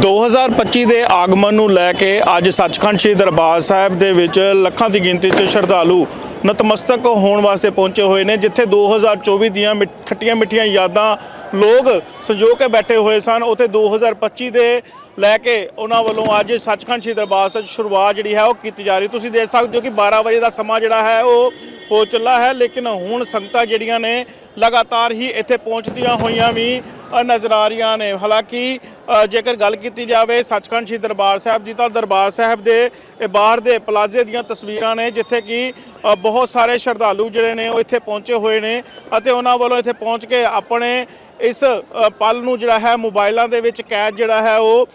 2025 ਦੇ ਆਗਮਨ ਨੂੰ ਲੈ ਕੇ ਅੱਜ ਸੱਚਖੰਡ ਸ੍ਰੀ ਦਰਬਾਰ ਸਾਹਿਬ ਦੇ ਵਿੱਚ ਲੱਖਾਂ ਦੀ ਗਿਣਤੀ 'ਚ ਸ਼ਰਧਾਲੂ ਨਤਮਸਤਕ ਹੋਣ ਵਾਸਤੇ ਪਹੁੰਚੇ ਹੋਏ ਨੇ, ਜਿੱਥੇ 2024 ਦੀਆਂ ਮਿ- ਖੱਟੀਆਂ ਮਿੱਠੀਆਂ ਯਾਦਾਂ ਲੋਕ ਸੰਜੋ ਕੇ ਬੈਠੇ ਹੋਏ ਸਨ। ਉੱਥੇ 2025 ਦੇ ਲੈ ਕੇ ਉਹਨਾਂ ਵੱਲੋਂ ਅੱਜ ਸੱਚਖੰਡ ਸ੍ਰੀ ਦਰਬਾਰ ਸਾਹਿਬ ਸ਼ੁਰੂਆਤ ਜਿਹੜੀ ਹੈ ਉਹ ਕੀਤੀ ਜਾ ਰਹੀ। ਤੁਸੀਂ ਦੇਖ ਸਕਦੇ ਹੋ ਕਿ 12 ਵਜੇ ਦਾ ਸਮਾਂ ਜਿਹੜਾ ਹੈ ਉਹ ਹੋ ਚੱਲਾ ਹੈ, ਲੇਕਿਨ ਹੁਣ ਸੰਗਤਾਂ ਜਿਹੜੀਆਂ ਨੇ ਲਗਾਤਾਰ ਹੀ ਇੱਥੇ ਪਹੁੰਚਦੀਆਂ ਹੋਈਆਂ ਵੀ ਨਜ਼ਰ ਆ ਰਹੀਆਂ ਨੇ। ਹਾਲਾਂਕਿ ਜੇਕਰ ਗੱਲ ਕੀਤੀ ਜਾਵੇ ਸੱਚਖੰਡ ਸ੍ਰੀ ਦਰਬਾਰ ਸਾਹਿਬ ਦੀ ਤਾਂ ਦਰਬਾਰ ਸਾਹਿਬ ਦੇ ਬਾਹਰ ਦੇ ਪਲਾਜ਼ੇ ਦੀਆਂ ਤਸਵੀਰਾਂ ਨੇ, ਜਿੱਥੇ ਕਿ ਬਹੁਤ ਸਾਰੇ ਸ਼ਰਧਾਲੂ ਜਿਹੜੇ ਨੇ ਉਹ ਇੱਥੇ ਪਹੁੰਚੇ ਹੋਏ ਨੇ ਅਤੇ ਉਹਨਾਂ ਵੱਲੋਂ ਇੱਥੇ ਪਹੁੰਚ ਕੇ ਆਪਣੇ ਇਸ ਪਲ ਨੂੰ ਜਿਹੜਾ ਹੈ ਮੋਬਾਈਲਾਂ ਦੇ ਵਿੱਚ ਕੈਦ ਜਿਹੜਾ ਹੈ ਉਹ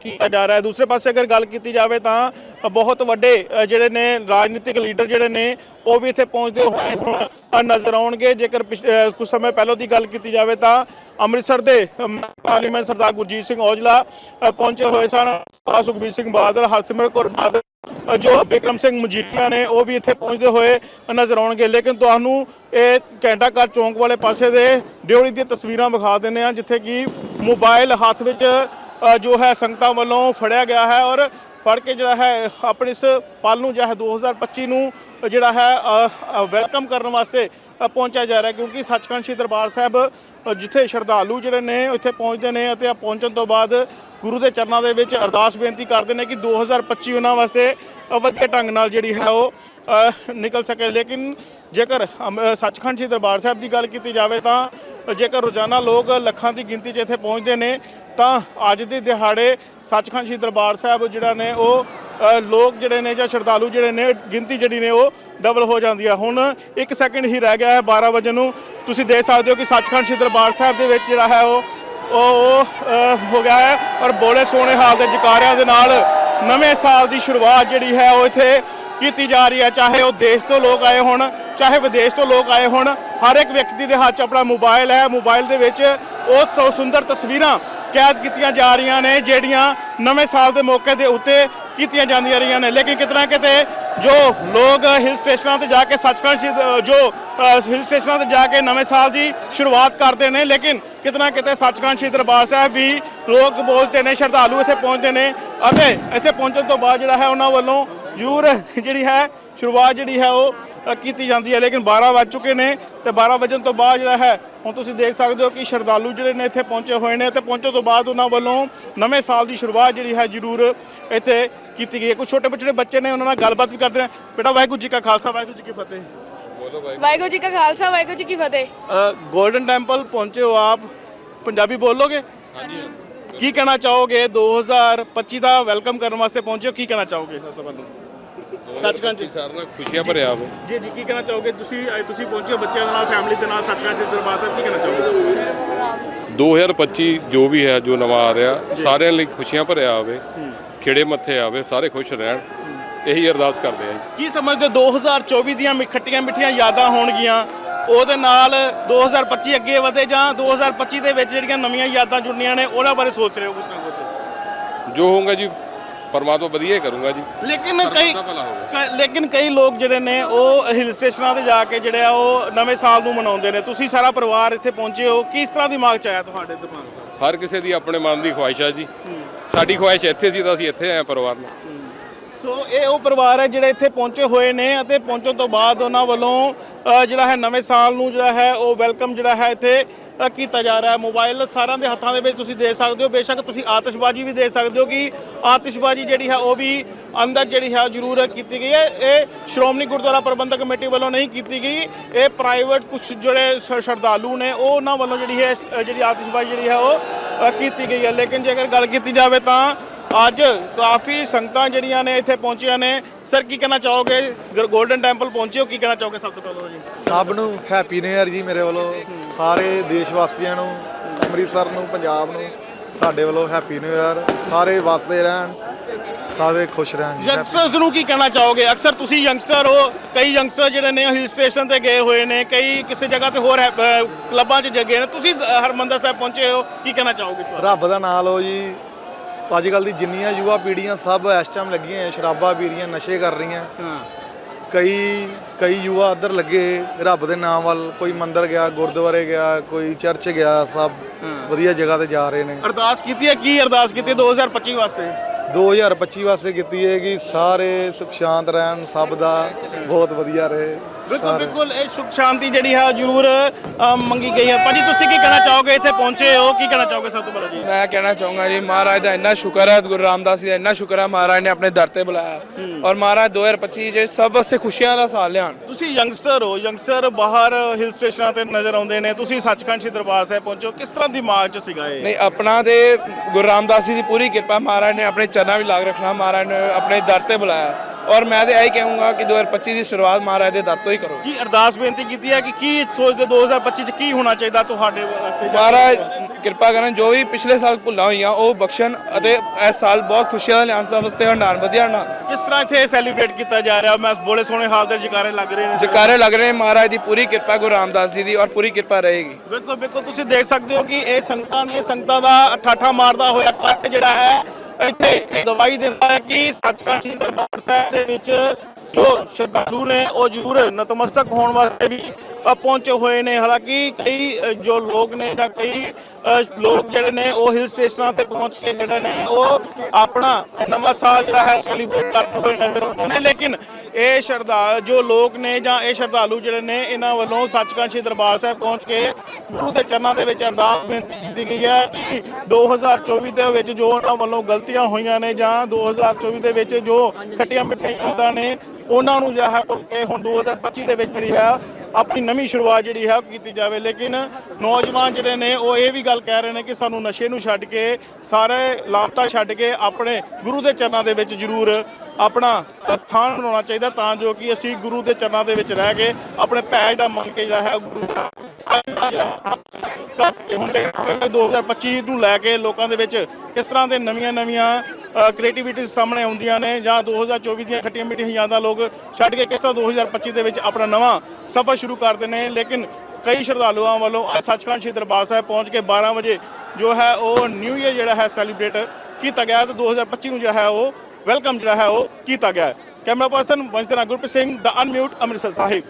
ਕੀਤਾ ਜਾ ਰਿਹਾ ਹੈ। ਦੂਸਰੇ ਪਾਸੇ ਅਗਰ ਗੱਲ ਕੀਤੀ ਜਾਵੇ ਤਾਂ ਬਹੁਤ ਵੱਡੇ ਜਿਹੜੇ ਨੇ ਰਾਜਨੀਤਿਕ ਲੀਡਰ ਜਿਹੜੇ ਨੇ ਉਹ ਵੀ ਇੱਥੇ ਪਹੁੰਚਦੇ ਹੋਏ ਨਜ਼ਰ ਆਉਣਗੇ। ਜੇਕਰ ਪਿਛ- ਅ, ਕੁਝ ਸਮੇਂ ਪਹਿਲਾਂ ਦੀ ਗੱਲ ਕੀਤੀ ਜਾਵੇ ਤਾਂ ਅੰਮ੍ਰਿਤਸਰ ਦੇ ਅਮ, ਪਾਰਲੀਮੈਂਟ ਸਰਦਾਰ ਗੁਰਜੀਤ ਸਿੰਘ ਔਜਲਾ ਪਹੁੰਚੇ ਹੋਏ ਸਨ। ਸਰਦਾਰ ਸੁਖਬੀਰ ਸਿੰਘ ਬਾਦਲ ਹਰਸਿਮਰਤ ਕੌਰ ਬਾਦਲ ਜੋ ਬਿਕਰਮ ਸਿੰਘ ਮਜੀਠੀਆ ਨੇ ਉਹ ਵੀ ਇੱਥੇ ਪਹੁੰਚਦੇ ਹੋਏ ਨਜ਼ਰ ਆਉਣਗੇ। ਲੇਕਿਨ ਤੁਹਾਨੂੰ ਇਹ ਘੰਟਾ ਘਰ ਚੌਂਕ ਵਾਲੇ ਪਾਸੇ ਦੇ ਡਿਓੜੀ ਦੀਆਂ ਤਸਵੀਰਾਂ ਵਿਖਾ ਦਿੰਦੇ ਆ ਜਿੱਥੇ ਕਿ ਮੋਬਾਈਲ ਹੱਥ ਵਿੱਚ ਜੋ ਹੈ ਸੰਗਤਾਂ ਵੱਲੋਂ ਫੜਿਆ ਗਿਆ ਹੈ ਔਰ ਫੜ ਕੇ ਜਿਹੜਾ ਹੈ ਆਪਣੇ ਇਸ ਪਲ ਨੂੰ ਜਿਹੜਾ ਹੈ 2025 ਨੂੰ ਜਿਹੜਾ ਹੈ ਵੈਲਕਮ ਕਰਨ ਵਾਸਤੇ ਪਹੁੰਚਿਆ ਜਾ ਰਿਹਾ ਕਿਉਂਕਿ ਸੱਚਖੰਡ ਸ੍ਰੀ ਦਰਬਾਰ ਸਾਹਿਬ ਜਿੱਥੇ ਸ਼ਰਧਾਲੂ ਜਿਹੜੇ ਨੇ ਉੱਥੇ ਪਹੁੰਚਦੇ ਨੇ ਅਤੇ ਪਹੁੰਚਣ ਤੋਂ ਬਾਅਦ ਗੁਰੂ ਦੇ ਚਰਨਾਂ ਦੇ ਵਿੱਚ ਅਰਦਾਸ ਬੇਨਤੀ ਕਰਦੇ ਨੇ ਕਿ 2025 ਉਹਨਾਂ ਵਾਸਤੇ ਵਧੀਆ ਢੰਗ ਨਾਲ ਜਿਹੜੀ ਹੈ ਉਹ ਨਿਕਲ ਸਕੇ। ਲੇਕਿਨ ਜੇਕਰ ਅਮ, ਸੱਚਖੰਡ ਸ੍ਰੀ ਦਰਬਾਰ ਸਾਹਿਬ ਦੀ ਗੱਲ ਕੀਤੀ ਜਾਵੇ ਤਾਂ ਜੇਕਰ ਰੋਜ਼ਾਨਾ ਲੋਕ ਲੱਖਾਂ ਦੀ ਗਿਣਤੀ 'ਚ ਇੱਥੇ ਪਹੁੰਚਦੇ ਨੇ ਤਾਂ ਅੱਜ ਦੇ ਦਿਹਾੜੇ ਸੱਚਖੰਡ ਸ੍ਰੀ ਦਰਬਾਰ ਸਾਹਿਬ ਜਿਹੜਾ ਨੇ ਉਹ ਲੋਕ ਜਿਹੜੇ ਨੇ ਜਾਂ ਸ਼ਰਧਾਲੂ ਜਿਹੜੇ ਨੇ ਗਿਣਤੀ ਜਿਹੜੀ ਨੇ ਉਹ ਡਬਲ ਹੋ ਜਾਂਦੀ ਹੈ ਹੁਣ 1 ਸੈਕਿੰਡ ਹੀ ਰਹਿ ਗਿਆ ਹੈ 12 ਵਜੇ ਨੂੰ। ਤੁਸੀਂ ਦੇਖ ਸਕਦੇ ਹੋ ਕਿ ਸੱਚਖੰਡ ਸ੍ਰੀ ਦਰਬਾਰ ਸਾਹਿਬ ਦੇ ਵਿੱਚ ਜਿਹੜਾ ਹੈ ਉਹ ਉਹ ਉਹ, ਹੋ ਗਿਆ ਹੈ। ਔਰ ਬੋਲੇ ਸੋਹਣੇ ਹਾਲ ਦੇ ਜਕਾਰਿਆਂ ਦੇ ਨਾਲ ਨਵੇਂ ਸਾਲ ਦੀ ਸ਼ੁਰੂਆਤ ਜਿਹੜੀ ਹੈ ਉਹ ਇੱਥੇ ਕੀਤੀ ਜਾ ਰਹੀ ਹੈ, ਚਾਹੇ ਉਹ ਦੇਸ਼ ਤੋਂ ਲੋਕ ਆਏ ਹੋਣ, ਚਾਹੇ ਵਿਦੇਸ਼ ਤੋਂ ਲੋਕ ਆਏ ਹੋਣ, ਹਰ ਇੱਕ ਵਿਅਕਤੀ ਦੇ ਹੱਥ 'ਚ ਆਪਣਾ ਮੋਬਾਈਲ ਹੈ, ਮੋਬਾਈਲ ਦੇ ਵਿੱਚ ਉਹ ਤੋਂ ਸੁੰਦਰ ਤਸਵੀਰਾਂ ਕੈਦ ਕੀਤੀਆਂ ਜਾ ਰਹੀਆਂ ਨੇ, ਜਿਹੜੀਆਂ ਨਵੇਂ ਸਾਲ ਦੇ ਮੌਕੇ ਦੇ ਉੱਤੇ ਕੀਤੀਆਂ ਜਾਂਦੀਆਂ ਰਹੀਆਂ ਨੇ। ਲੇਕਿਨ ਕਿਤਨਾ ਕਿਤੇ ਜੋ ਲੋਕ ਹਿਲ ਸਟੇਸ਼ਨਾਂ ਤੇ ਜਾ ਕੇ ਸੱਚਖੰਡ ਸ਼ਹੀਦ- ਜੋ ਹਿਲ ਸਟੇਸ਼ਨਾਂ ਤੇ ਜਾ ਕੇ ਨਵੇਂ ਸਾਲ ਦੀ ਸ਼ੁਰੂਆਤ ਕਰਦੇ ਨੇ, ਲੇਕਿਨ ਕਿਤਨਾ ਕਿਤੇ ਸੱਚਖੰਡ ਸ਼੍ਰੀ ਦਰਬਾਰ ਸਾਹਿਬ ਵੀ ਲੋਕ ਬੋਲਦੇ ਨੇ, ਸ਼ਰਧਾਲੂ ਇੱਥੇ ਪਹੁੰਚਦੇ ਨੇ ਅਤੇ ਇੱਥੇ ਪਹੁੰਚਣ ਤੋਂ ਬਾਅਦ ਜਿਹੜਾ ਹੈ ਉਹਨਾਂ ਵੱਲੋਂ ਜ਼ਰੂਰ ਜਿਹੜੀ ਹੈ ਸ਼ੁਰੂਆਤ ਜਿਹੜੀ ਹੈ ਉਹ ਕੀਤੀ ਜਾਂਦੀ ਹੈ ਲੇਕਿਨ 12 ਵੱਜ ਚੁੱਕੇ ਨੇ ਤੇ 12 ਵਜਣ ਤੋਂ ਬਾਅਦ ਜਿਹੜਾ ਹੈ ਹੁਣ ਤੁਸੀਂ ਦੇਖ ਸਕਦੇ ਹੋ ਕਿ ਸ਼ਰਧਾਲੂ ਜਿਹੜੇ ਨੇ ਇੱਥੇ ਪਹੁੰਚੇ ਹੋਏ ਨੇ ਤੇ ਪਹੁੰਚਣ ਤੋਂ ਬਾਅਦ ਉਹਨਾਂ ਵੱਲੋਂ ਨਵੇਂ ਸਾਲ ਦੀ ਸ਼ੁਰੂਆਤ ਜਿਹੜੀ ਹੈ ਜ਼ਰੂਰ ਇੱਥੇ ਕੀਤੀ ਗਈ ਹੈ। ਕੁਝ ਛੋਟੇ ਬੱਚੇ ਬੱਚੇ ਨੇ ਉਹਨਾਂ ਨਾਲ ਗੱਲਬਾਤ ਵੀ ਕਰਦੇ ਨੇ। ਬੇਟਾ ਵਾਹਿਗੁਰੂ ਜੀ ਕਾ ਖਾਲਸਾ ਵਾਹਿਗੁਰੂ ਜੀ ਕੀ ਫਤਿਹ। ਵਾਹਿਗੁਰੂ ਜੀ ਕਾ ਖਾਲਸਾ ਵਾਹਿਗੁਰੂ ਜੀ ਕੀ ਫਤਿਹ। ਗੋਲਡਨ ਟੈਂਪਲ ਪਹੁੰਚੇ ਹੋ ਆਪ। ਪੰਜਾਬੀ ਬੋਲੋਗੇ? ਹਾਂਜੀ। ਕੀ ਕਹਿਣਾ ਚਾਹੋਗੇ? 2025 ਦਾ ਵੈਲਕਮ ਕਰਨ ਵਾਸਤੇ ਪਹੁੰਚੇ ਹੋ ਕੀ ਕਹਿਣਾ ਚਾਹੋਗੇ? ਸਭ ਤੋਂ ਪਹਿਲਾਂ ਸੱਚਖੰਡ ਜੀ। ਸਾਰਿਆਂ ਨਾਲ ਖੁਸ਼ੀਆਂ ਭਰਿਆ ਹੋਵੇ ਜੀ ਜੀ ਕੀ ਕਹਿਣਾ ਚਾਹੋਗੇ? ਤੁਸੀਂ ਅੱਜ ਤੁਸੀਂ ਪਹੁੰਚੇ ਹੋ ਬੱਚਿਆਂ ਦੇ ਨਾਲ ਫੈਮਿਲੀ ਦੇ ਨਾਲ ਸੱਚਖੰਡ ਜੀ ਦਰਬਾਰ ਸਾਹਿਬ ਕੀ ਕਹਿਣਾ ਚਾਹੋਗੇ? 2025 ਜੋ ਵੀ ਹੈ ਜੋ ਨਵਾਂ ਆ ਰਿਹਾ ਸਾਰਿਆਂ ਲਈ ਖੁਸ਼ੀਆਂ ਭਰਿਆ ਹੋਵੇ ਖਿੜੇ ਮੱਥੇ ਆਵੇ ਸਾਰੇ ਖੁਸ਼ ਰਹਿਣ। ਇਹੀ ਅਰਦਾਸ ਕਰਦੇ ਆ। ਕੀ ਸਮਝਦੇ ਹੋ 2024 ਦੀਆਂ ਮਿ- ਖੱਟੀਆਂ ਮਿੱਠੀਆਂ ਯਾਦਾਂ ਹੋਣਗੀਆਂ ਉਹਦੇ ਨਾਲ 2025 ਅੱਗੇ ਵਧੇ ਜਾਂ 2025 ਦੇ ਵਿੱਚ ਜਿਹੜੀਆਂ ਨਵੀਆਂ ਯਾਦਾਂ ਜੁੜਨੀਆਂ ਨੇ ਉਹਨਾਂ ਬਾਰੇ ਸੋਚ ਰਹੇ ਹੋ ਕੁਛ ਨਾ ਕੁਛ? ਜੋ ਹੋਊਗਾ ਜੀ ਪਰਮਾਤਮਾ ਵਧੀਆ ਹੀ ਕਰੂੰਗਾ ਜੀ। ਲੇਕਿਨ ਕਈ ਦਾ ਭਲਾ ਹੋਵੇ। ਕ- ਲੇਕਿਨ ਕਈ ਲੋਕ ਜਿਹੜੇ ਨੇ ਉਹ ਹਿਲ ਸਟੇਸ਼ਨਾਂ ਤੇ ਜਾ ਕੇ ਜਿਹੜੇ ਆ ਉਹ ਨਵੇਂ ਸਾਲ ਨੂੰ ਮਨਾਉਂਦੇ ਨੇ। ਤੁਸੀਂ ਸਾਰਾ ਪਰਿਵਾਰ ਇੱਥੇ ਪਹੁੰਚੇ ਹੋ। ਕਿਸ ਤਰ੍ਹਾਂ ਦਿਮਾਗ ਚ ਆਇਆ ਤੁਹਾਡੇ ਦਿਮਾਗ 'ਚ ਹਰ ਕਿਸੇ ਦੀ ਆਪਣੇ ਮਨ ਦੀ ਖੁਆਇਸ਼ ਆ ਜੀ। ਸਾਡੀ ਖੁਆਇਸ਼ ਇੱਥੇ ਸੀ ਤਾਂ ਅਸੀਂ ਇੱਥੇ ਆਏ ਪਰਿਵਾਰ ਨਾਲ। ਸੋ ਇਹ ਉਹ ਪਰਿਵਾਰ ਹੈ ਜਿਹੜੇ ਇੱਥੇ ਪਹੁੰਚੇ ਹੋਏ ਨੇ ਅਤੇ ਪਹੁੰਚਣ ਤੋਂ ਬਾਅਦ ਉਹਨਾਂ ਵੱਲੋਂ ਜਿਹੜਾ ਹੈ ਨਵੇਂ ਸਾਲ ਨੂੰ ਜਿਹੜਾ ਹੈ ਉਹ ਵੈਲਕਮ ਜਿਹੜਾ ਹੈ ਇੱਥੇ ਕੀਤਾ ਜਾ ਰਿਹਾ ਹੈ। ਮੋਬਾਈਲ ਸਾਰਿਆਂ ਦੇ ਹੱਥਾਂ ਦੇ ਵਿੱਚ ਤੁਸੀਂ ਦੇ ਸਕਦੇ ਹੋ। ਬੇਸ਼ੱਕ ਤੁਸੀਂ ਆਤਿਸ਼ਬਾਜ਼ੀ ਵੀ ਦੇ ਸਕਦੇ ਹੋ ਕਿ ਆਤਿਸ਼ਬਾਜ਼ੀ ਜਿਹੜੀ ਹੈ ਉਹ ਵੀ ਅੰਦਰ ਜਿਹੜੀ ਹੈ ਜ਼ਰੂਰ ਕੀਤੀ ਗਈ ਹੈ। ਇਹ ਸ਼੍ਰੋਮਣੀ ਗੁਰਦੁਆਰਾ ਪ੍ਰਬੰਧਕ ਕਮੇਟੀ ਵੱਲੋਂ ਨਹੀਂ ਕੀਤੀ ਗਈ। ਇਹ ਪ੍ਰਾਈਵੇਟ ਕੁਝ ਜਿਹੜੇ ਸ਼- ਸ਼ਰਧਾਲੂ ਨੇ, ਉਹ ਉਹਨਾਂ ਵੱਲੋਂ ਜਿਹੜੀ ਹੈ ਜਿਹੜੀ ਆਤਿਸ਼ਬਾਜ਼ੀ ਜਿਹੜੀ ਹੈ ਉਹ ਕੀਤੀ ਗਈ ਹੈ। ਲੇਕਿਨ ਜੇਕਰ ਗੱਲ ਕੀਤੀ ਜਾਵੇ ਤਾਂ ਅੱਜ ਕਾਫੀ ਸੰਗਤਾਂ ਜਿਹੜੀਆਂ ਨੇ ਇੱਥੇ ਪਹੁੰਚੀਆਂ ਨੇ। ਸਰ ਕੀ ਕਹਿਣਾ ਚਾਹੋਗੇ? ਗੋਲਡਨ ਟੈਂਪਲ ਪਹੁੰਚੇ ਹੋ ਕੀ ਕਹਿਣਾ ਚਾਹੋਗੇ ਸਭ ਤੋਂ ਪਹਿਲਾਂ ਜੀ? ਸਭ ਨੂੰ ਹੈਪੀ ਨਿਊ ਇਅਰ ਜੀ ਮੇਰੇ ਵੱਲੋਂ। ਸਾਰੇ ਦੇਸ਼ ਵਾਸੀਆਂ ਨੂੰ ਅੰਮ੍ਰਿਤਸਰ ਨੂੰ ਪੰਜਾਬ ਨੂੰ ਸਾਡੇ ਵੱਲੋਂ ਹੈਪੀ ਨਿਊ ਇਅਰ ਸਾਰੇ ਵਸਦੇ ਰਹਿਣ ਸਾਰੇ ਖੁਸ਼ ਰਹਿਣ ਜੀ ਯੰਗਸਟਰਸ ਨੂੰ ਕੀ ਕਹਿਣਾ ਚਾਹੋਗੇ? ਅਕਸਰ ਤੁਸੀਂ ਯੰਗਸਟਰ ਹੋ ਕਈ ਯੰਗਸਟਰ ਜਿਹੜੇ ਨੇ ਹਿਲ ਸਟੇਸ਼ਨ ਤੇ ਗਏ ਹੋਏ ਨੇ ਕਈ ਕਿਸੇ ਜਗ੍ਹਾ ਤੇ ਹੋਰ ਹੈ- ਅ, ਕਲੱਬਾਂ 'ਚ ਜਗੇ ਨੇ। ਤੁਸੀਂ ਅ, ਹਰਮੰਦਰ ਸਾਹਿਬ ਪਹੁੰਚੇ ਹੋ ਕੀ ਕਹਿਣਾ ਚਾਹੋਗੇ ਇਸ ਬਾਰੇ? ਰੱਬ ਦਾ ਨਾਮ ਲਓ ਜੀ। ਅੱਜ ਕੱਲ ਦੀ ਜਿੰਨੀਆਂ ਯੁਵਾ ਪੀੜ੍ਹੀਆਂ ਸਭ ਇਸ ਟਾਈਮ ਲੱਗੀਆਂ ਹੋਈਆਂ ਸ਼ਰਾਬਾਂ ਪੀ ਰਹੀਆਂ ਨਸ਼ੇ ਕਰ ਰਹੀਆਂ। ਕਈ ਕਈ ਯੁਵਾ ਇੱਧਰ ਲੱਗੇ ਰੱਬ ਦੇ ਨਾਮ ਵੱਲ ਕੋਈ ਮੰਦਿਰ ਗਿਆ ਗੁਰਦੁਆਰੇ ਗਿਆ ਕੋਈ ਚਰਚ ਗਿਆ ਸਭ ਵਧੀਆ ਜਗ੍ਹਾ ਤੇ ਜਾ ਰਹੇ ਨੇ। ਅਰਦਾਸ ਕੀਤੀ ਹੈ ਕੀ ਅਰਦਾਸ ਕੀਤੀ ਹੈ 2025 ਵਾਸਤੇ? 2025 ਵਾਸਤੇ ਕੀਤੀ ਹੈ ਕਿ ਸਾਰੇ ਸੁਖ ਸ਼ਾਂਤ ਰਹਿਣ ਸਭ ਦਾ ਬਹੁਤ ਵਧੀਆ ਰਹੇ। ਬਿਲਕੁਲ ਬਿਲਕੁਲ। ਇਹ ਸੁਖ ਸ਼ਾਂਤੀ ਜਿਹੜੀ ਹੈ ਜ਼ਰੂਰ ਅ, ਮੰਗੀ ਗਈ ਹੈ। ਭਾਜੀ ਤੁਸੀਂ ਕੀ ਕਹਿਣਾ ਚਾਹੋਗੇ? ਇੱਥੇ ਪਹੁੰਚੇ ਹੋ। ਕੀ ਕਹਿਣਾ ਚਾਹੋਗੇ ਸਭ ਤੋਂ ਪਹਿਲਾਂ ਜੀ? ਮੈਂ ਕਹਿਣਾ ਚਾਹੂੰਗਾ ਜੀ ਮਹਾਰਾਜ ਦਾ ਇੰਨਾ ਸ਼ੁਕਰ ਹੈ ਗੁਰੂ ਰਾਮਦਾਸ ਜੀ ਦਾ ਇੰਨਾ ਸ਼ੁਕਰ ਹੈ ਮਹਾਰਾਜ ਨੇ ਆਪਣੇ ਦਰ ਤੇ ਬੁਲਾਇਆ। ਔਰ ਮਹਾਰਾਜ 2025 ਚ ਸਭ ਵਾਸਤੇ ਖੁਸ਼ੀਆਂ ਦਾ ਸਾਲ ਲਿਆਉਣ। ਤੁਸੀਂ ਯੰਗਸਟਰ ਹੋ ਯੰਗਸਟਰ ਬਾਹਰ ਹਿਲ ਸਟੇਸ਼ਨਾਂ ਤੇ ਨਜ਼ਰ ਆਉਂਦੇ ਨੇ। ਤੁਸੀਂ ਸੱਚਖੰਡ ਸ਼੍ਰੀ ਦਰਬਾਰ ਸਾਹਿਬ ਪਹੁੰਚੋ ਕਿਸ ਤਰ੍ਹਾਂ ਦਿਮਾਗ 'ਚ ਸੀਗਾ ਇਹ? ਨਹੀਂ ਆਪਣਾ ਤੇ ਗੁਰੂ ਰਾਮਦਾਸ ਜੀ ਦੀ ਪੂਰੀ ਕਿਰਪਾ ਮਹਾਰਾਜ ਨੇ ਆਪਣੇ ਚਰਨਾਂ ਵਿੱਚ ਲਾਗ ਰੱਖਣਾ ਮਹਾਰਾਜ ਨੇ ਆਪਣੇ ਦਰ ਤੇ ਬੁਲਾਇਆ। ਔਰ ਮੈਂ ਤੇ ਇਹੀ ਕਹੂੰਗਾ ਕਿ 2025 ਦੀ ਸ਼ੁਰੂਆਤ ਮਹਾਰਾਜ ਦੇ ਦਰ ਤੋਂ ਹੀ ਕਰੋ। ਕੀ ਅਰਦਾਸ ਬੇਨਤੀ ਕੀਤੀ ਹੈ ਕਿ ਕੀ ਸੋਚਦੇ 2025 'ਚ ਕੀ ਹੋਣਾ ਚਾਹੀਦਾ ਤੁਹਾਡੇ ਵਾਸਤੇ ਮਹਾਰਾਜ ਕਿਰਪਾ ਕਰਨ ਜੋ ਵੀ ਪਿਛਲੇ ਸਾਲ ਭੁੱਲਾਂ ਹੋਈਆਂ ਉਹ ਬਖਸ਼ਣ ਅਤੇ ਇਸ ਸਾਲ ਬਹੁਤ ਖੁਸ਼ੀਆਂ ਦਾ ਲਿਆਉਣ ਸਭ ਵਾਸਤੇ ਵਧੀਆ ਨਾ ਕਿਸ ਤਰ੍ਹਾਂ ਇੱਥੇ ਸੈਲੀਬ੍ਰੇਟ ਕੀਤਾ ਜਾ ਰਿਹਾ? ਮੈਂ ਬੋਲੇ ਸੋਹਣੇ ਹਾਲ ਦੇ ਜਕਾਰੇ ਲੱਗ ਰਹੇ ਨੇ। ਜਕਾਰੇ ਲੱਗ ਰਹੇ ਨੇ ਮਹਾਰਾਜ ਦੀ ਪੂਰੀ ਕਿਰਪਾ ਗੁਰੂ ਰਾਮਦਾਸ ਜੀ ਦੀ ਔਰ ਪੂਰੀ ਕਿਰਪਾ ਰਹੇਗੀ। ਬਿਲਕੁਲ ਬਿਲਕੁਲ ਤੁਸੀਂ ਦੇਖ ਸਕਦੇ ਹੋ ਕਿ ਇਹ ਸੰਗਤਾਂ ਨੇ ਸੰਗਤਾਂ ਦਾ ਠਾਠਾ ਮਾਰਦਾ ਹੋਇਆ ਇਕੱਠ ਜਿਹੜਾ ਹੈ ਇੱਥੇ ਦਵਾਈ ਦਿੰਦਾ ਹੈ ਕਿ ਸੱਚਖੰਡ ਦਰਬਾਰ ਸਾਹਿਬ ਦੇ ਵਿੱਚ ਜੋ ਸ਼ਰਧਾਲੂ ਨੇ, ਉਹ ਜ਼ਰੂਰ ਨਤਮਸਤਕ ਹੋਣ ਵਾਸਤੇ ਵੀ ਪਹੁੰਚੇ ਹੋਏ ਨੇ। ਹਾਲਾਂਕਿ ਕਈ ਜੋ ਲੋਕ ਨੇ ਜਾਂ ਕਈ ਲੋਕ ਜਿਹੜੇ ਨੇ ਉਹ ਹਿਲ ਸਟੇਸ਼ਨਾਂ ਤੇ ਪਹੁੰਚ ਕੇ ਜਿਹੜੇ ਨੇ ਉਹ ਆਪਣਾ ਨਵਾਂ ਸਾਲ ਜਿਹੜਾ ਹੈ ਸੈਲੀਬ੍ਰੇਟ ਕਰਦੇ ਹੋਏ ਨਜ਼ਰ ਆਉਂਦੇ ਨੇ। ਲੇਕਿਨ ਇਹ ਸ਼ਰਧਾ, ਜੋ ਲੋਕ ਨੇ ਜਾਂ ਇਹ ਸ਼ਰਧਾਲੂ ਜਿਹੜੇ ਨੇ, ਇਹਨਾਂ ਵੱਲੋਂ ਸੱਚਖੰਡ ਸ੍ਰੀ ਦਰਬਾਰ ਸਾਹਿਬ ਪਹੁੰਚ ਕੇ ਗੁਰੂ ਦੇ ਚਰਨਾਂ ਦੇ ਵਿੱਚ ਅਰਦਾਸ ਬੇਨਤੀ ਕੀਤੀ ਗਈ ਹੈ ਕਿ 2024 ਦੇ ਵਿੱਚ ਜੋ ਉਹਨਾਂ ਵੱਲੋਂ ਗਲਤੀਆਂ ਹੋਈਆਂ ਨੇ ਜਾਂ 2024 ਦੇ ਵਿੱਚ ਜੋ ਖੱਟੀਆਂ ਮਿੱਠੀਆਂ ਯਾਦਾਂ ਨੇ, ਉਹਨਾਂ ਨੂੰ ਜਿਹੜਾ ਹੈ ਭੁੱਲ ਕੇ ਹੁਣ 2025 ਦੇ ਵਿੱਚ ਜਿਹੜੀ ਹੈ ਆਪਣੀ ਨਵੀਂ ਸ਼ੁਰੂਆਤ ਜਿਹੜੀ ਹੈ ਉਹ ਕੀਤੀ ਜਾਵੇ। ਲੇਕਿਨ ਨੌਜਵਾਨ ਜਿਹੜੇ ਨੇ, ਉਹ ਇਹ ਵੀ ਗੱਲ ਕਹਿ ਰਹੇ ਨੇ ਕਿ ਸਾਨੂੰ ਨਸ਼ੇ ਨੂੰ ਛੱਡ ਕੇ, ਸਾਰੇ ਲਾਮਤਾ ਛੱਡ ਕੇ ਆਪਣੇ ਗੁਰੂ ਦੇ ਚਰਨਾਂ ਦੇ ਵਿੱਚ ਜ਼ਰੂਰ ਆਪਣਾ ਸਥਾਨ ਬਣਾਉਣਾ ਚਾਹੀਦਾ ਤਾਂ ਜੋ ਕਿ ਅਸੀਂ ਗੁਰੂ ਦੇ ਚਰਨਾਂ ਦੇ ਵਿੱਚ ਰਹਿ ਕੇ ਆਪਣੇ ਭੈ ਦਾ ਮੰਨ ਕੇ ਜਿਹੜਾ ਹੈ ਉਹ ਗੁਰੂ ਦਾ ਕਸ- ਹੁਣ ਤੇ 2025 ਨੂੰ ਲੈ ਕੇ ਲੋਕਾਂ ਦੇ ਵਿੱਚ ਕਿਸ ਤਰ੍ਹਾਂ ਦੇ ਨਵੀਆਂ ਨਵੀਆਂ ਕ੍ਰੀਏਟੀਵਿਟੀ ਸਾਹਮਣੇ ਆਉਂਦੀਆਂ ਨੇ ਜਾਂ 2024 ਦੀਆਂ ਖੱਟੀਆਂ ਮਿੱਠੀਆਂ ਯਾਦਾਂ ਲੋਕ ਛੱਡ ਕੇ ਕਿਸ ਤਰ੍ਹਾਂ 2025 ਦੇ ਵਿੱਚ ਆਪਣਾ ਨਵਾਂ ਸਫ਼ਰ ਸ਼ੁਰੂ ਕਰਦੇ ਨੇ। ਲੇਕਿਨ ਕਈ ਸ਼ਰਧਾਲੂਆਂ ਵੱਲੋਂ ਅੱਜ ਸੱਚਖੰਡ ਸ਼੍ਰੀ ਦਰਬਾਰ ਸਾਹਿਬ ਪਹੁੰਚ ਕੇ 12 ਵਜੇ ਜੋ ਹੈ ਉਹ ਨਿਊ ਈਅਰ ਜਿਹੜਾ ਹੈ ਸੈਲੀਬ੍ਰੇਟ ਕੀਤਾ ਗਿਆ ਤੇ 2025 ਨੂੰ ਜਿਹੜਾ ਹੈ ਉਹ ਵੈਲਕਮ ਜਿਹੜਾ ਹੈ ਉਹ ਕੀਤਾ ਗਿਆ। ਕੈਮਰਾ ਪਰਸਨ ਵੰਸ਼ਨਾ ਗੁਰਪ੍ਰੀਤ ਸਿੰਘ ਦਾ ਅਨਮਿਊਟ ਅੰਮ੍ਰਿਤਸਰ ਸਾਹਿਬ